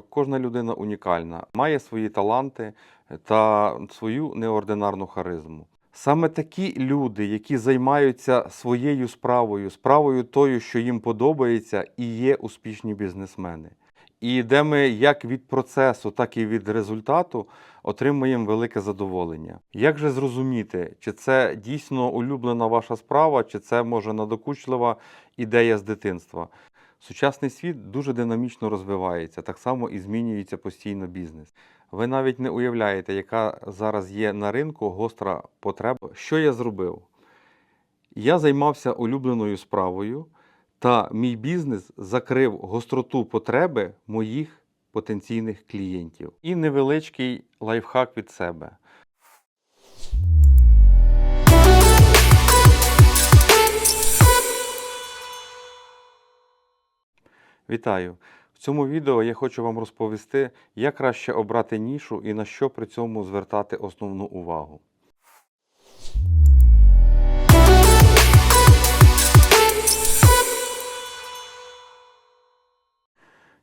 Кожна людина унікальна, має свої таланти та свою неординарну харизму. Саме такі люди, які займаються своєю справою, справою тою, що їм подобається, і є успішні бізнесмени. І де ми як від процесу, так і від результату отримуємо велике задоволення. Як же зрозуміти, чи це дійсно улюблена ваша справа, чи це може надокучлива ідея з дитинства? Сучасний світ дуже динамічно розвивається, так само і змінюється постійно бізнес. Ви навіть не уявляєте, яка зараз є на ринку гостра потреба. Що я зробив? Я займався улюбленою справою, та мій бізнес закрив гостроту потреби моїх потенційних клієнтів. І невеличкий лайфхак від себе. Вітаю! В цьому відео я хочу вам розповісти, як краще обрати нішу і на що при цьому звертати основну увагу.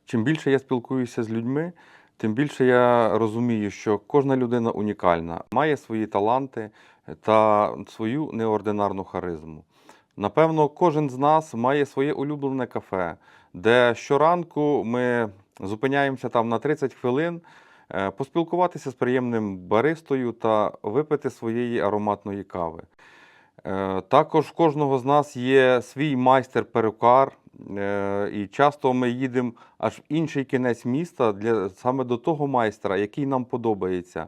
Чим більше я спілкуюся з людьми, тим більше я розумію, що кожна людина унікальна, має свої таланти та свою неординарну харизму. Напевно, кожен з нас має своє улюблене кафе, де щоранку ми зупиняємося там на 30 хвилин, е, поспілкуватися з приємним баристою та випити своєї ароматної кави. Е, Також кожного з нас є свій майстер-перукар, е, і часто ми їдемо аж в інший кінець міста для, саме до того майстра, який нам подобається.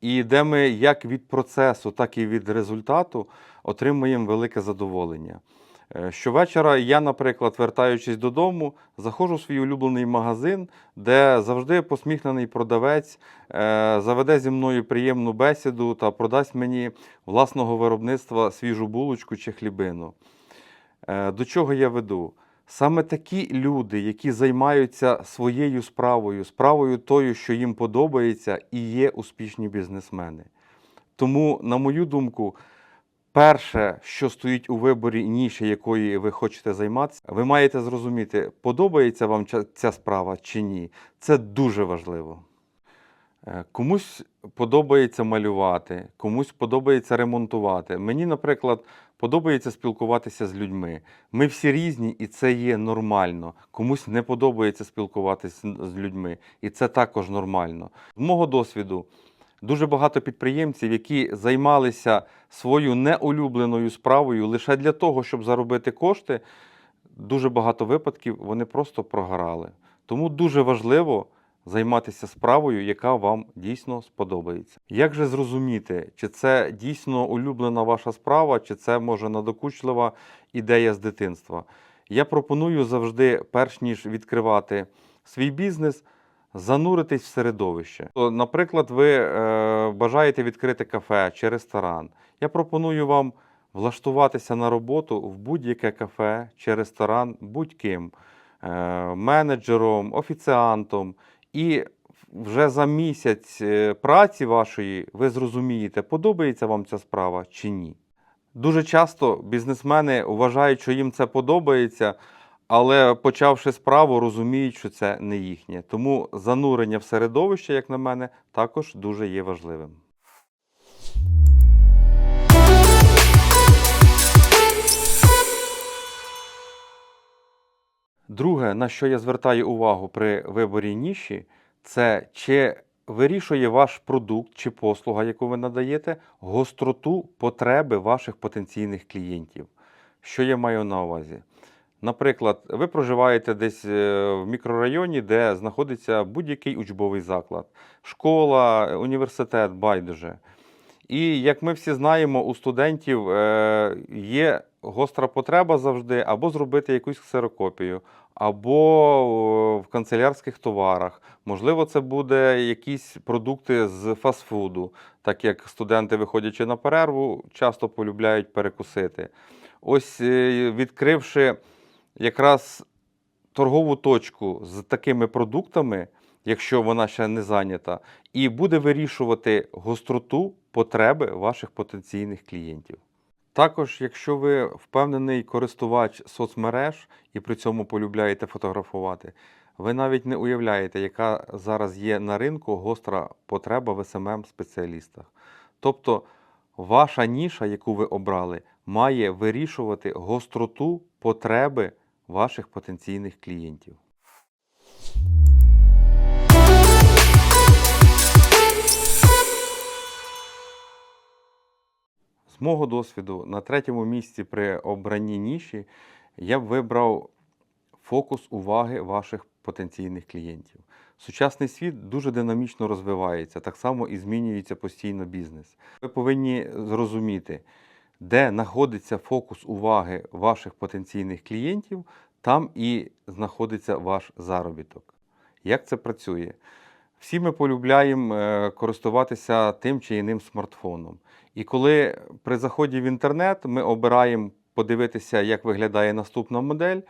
І де ми як від процесу, так і від результату отримуємо велике задоволення. Е, Щовечора я, наприклад, вертаючись додому, заходжу в свій улюблений магазин, де завжди посміхнений продавець е, заведе зі мною приємну бесіду та продасть мені власного виробництва свіжу булочку чи хлібину. Е, До чого я веду? Саме такі люди, які займаються своєю справою, справою тою, що їм подобається, і є успішні бізнесмени. Тому, на мою думку, перше, що стоїть у виборі ніші, якої ви хочете займатися, ви маєте зрозуміти, подобається вам ця- справа чи ні. Це дуже важливо. Е, Комусь подобається малювати, комусь подобається ремонтувати. Мені, наприклад, подобається спілкуватися з людьми. Ми всі різні, і це є нормально. Комусь не подобається спілкуватися з людьми, і це також нормально. З мого досвіду, дуже багато підприємців, які займалися свою неулюбленою справою лише для того, щоб заробити кошти, дуже багато випадків вони просто прогорали. Тому дуже важливо займатися справою, яка вам дійсно сподобається. Як же зрозуміти, чи це дійсно улюблена ваша справа, чи це може надокучлива ідея з дитинства? Я пропоную завжди, перш ніж відкривати свій бізнес, зануритись в середовище. Наприклад, ви е, бажаєте відкрити кафе чи ресторан. Я пропоную вам влаштуватися на роботу в будь-яке кафе чи ресторан будь-ким е, менеджером, офіціантом. І вже за місяць е, праці вашої ви зрозумієте, подобається вам ця справа чи ні. Дуже часто бізнесмени вважають, що їм це подобається, але почавши справу, розуміють, що це не їхнє. Тому занурення в середовище, як на мене, також дуже є важливим. Друге, на що я звертаю увагу при виборі ніші, це чи вирішує ваш продукт чи послуга, яку ви надаєте, гостроту потреби ваших потенційних клієнтів. Що я маю на увазі? Наприклад, ви проживаєте десь е, в мікрорайоні, де знаходиться будь-який учбовий заклад, школа, університет, байдуже. І як ми всі знаємо, у студентів е, є гостра потреба завжди або зробити якусь ксерокопію, або в канцелярських товарах. Можливо, це буде якісь продукти з фастфуду, так як студенти, виходячи на перерву, часто полюбляють перекусити. Ось е, відкривши якраз торгову точку з такими продуктами, якщо вона ще не зайнята, і буде вирішувати гостроту потреби ваших потенційних клієнтів. Також, якщо ви впевнений користувач соцмереж і при цьому полюбляєте фотографувати, Ви навіть не уявляєте, яка зараз є на ринку гостра потреба в СММ спеціалістах. Тобто, ваша ніша, яку ви обрали, має вирішувати гостроту потреби ваших потенційних клієнтів. З мого досвіду, на третьому місці при обранні ніші я б вибрав фокус уваги ваших потенційних клієнтів. Сучасний світ дуже динамічно розвивається, так само і змінюється постійно бізнес. Ви повинні зрозуміти, де знаходиться фокус уваги ваших потенційних клієнтів, там і знаходиться ваш заробіток. Як це працює? Всі ми полюбляємо е, користуватися тим чи іним смартфоном. І коли при заході в інтернет ми обираємо подивитися, як виглядає наступна модель,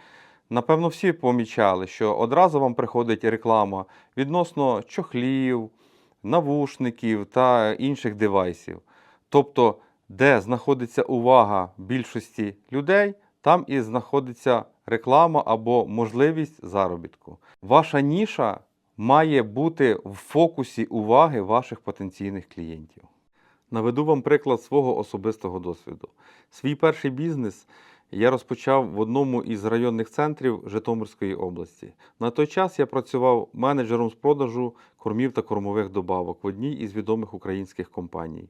напевно, всі помічали, що одразу вам приходить реклама відносно чохлів, навушників та інших девайсів. Тобто, де знаходиться увага більшості людей, там і знаходиться реклама або можливість заробітку. Ваша ніша має бути в фокусі уваги ваших потенційних клієнтів. Наведу вам приклад свого особистого досвіду. Свій перший бізнес я розпочав в одному із районних центрів Житомирської області. На той час я працював менеджером з продажу кормів та кормових добавок в одній із відомих українських компаній.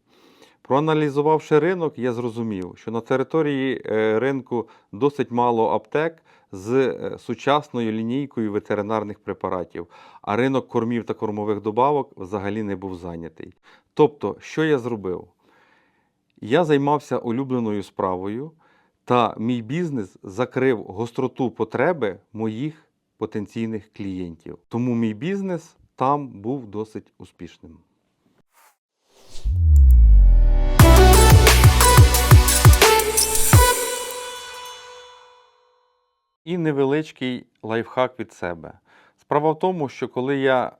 Проаналізувавши ринок, я зрозумів, що на території е, ринку досить мало аптек з е, сучасною лінійкою ветеринарних препаратів, а ринок кормів та кормових добавок взагалі не був зайнятий. Тобто, що я зробив? Я займався улюбленою справою, та мій бізнес закрив гостроту потреби моїх потенційних клієнтів. Тому мій бізнес там був досить успішним. І невеличкий лайфхак від себе. Справа в тому, що коли я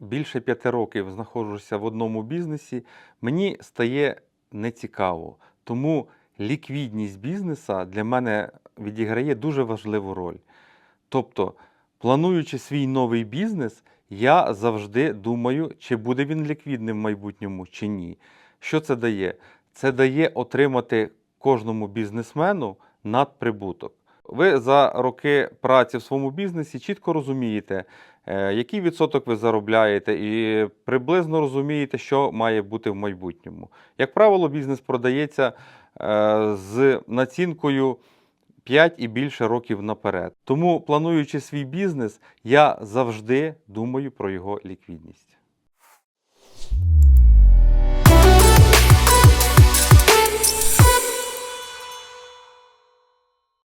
більше п'яти років знаходжуся в одному бізнесі, мені стає нецікаво. Тому ліквідність бізнеса для мене відіграє дуже важливу роль. Тобто, плануючи свій новий бізнес, я завжди думаю, чи буде він ліквідним в майбутньому, чи ні. Що це дає? Це дає отримати кожному бізнесмену надприбуток. Ви за роки праці в своєму бізнесі чітко розумієте, е, який відсоток ви заробляєте, і приблизно розумієте, що має бути в майбутньому. Як правило, бізнес продається е, з націнкою 5 і більше років наперед. Тому, плануючи свій бізнес, я завжди думаю про його ліквідність.